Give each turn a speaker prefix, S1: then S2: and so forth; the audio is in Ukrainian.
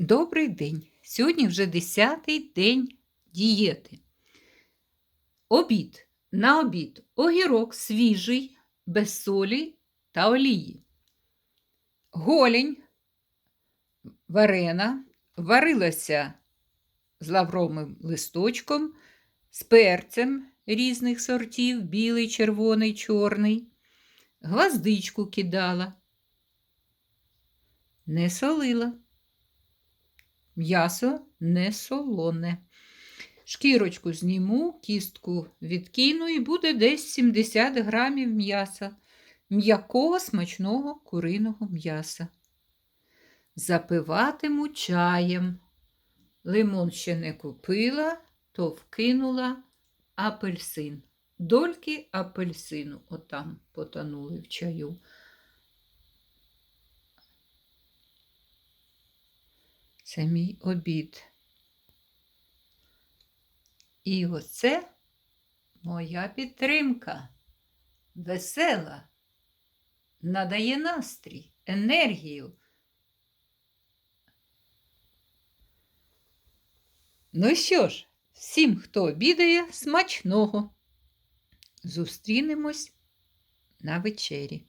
S1: Добрий день! Сьогодні вже 10-й день дієти. Обід. На обід огірок свіжий, без солі та олії. Голень варена, варилася з лавровим листочком, з перцем різних сортів, білий, червоний, чорний. Гвоздичку кидала, не солила. М'ясо не солоне. Шкірочку зніму, кістку відкину і буде десь 70 грамів м'яса, м'якого смачного куриного м'яса. Запиватиму чаєм. Лимон ще не купила, то вкинула апельсин. Дольки апельсину отам потонули в чаю. Це мій обід. І оце моя підтримка. Весела, надає настрій, енергію. Ну що ж, всім, хто обідає, смачного. Зустрінемось на вечері.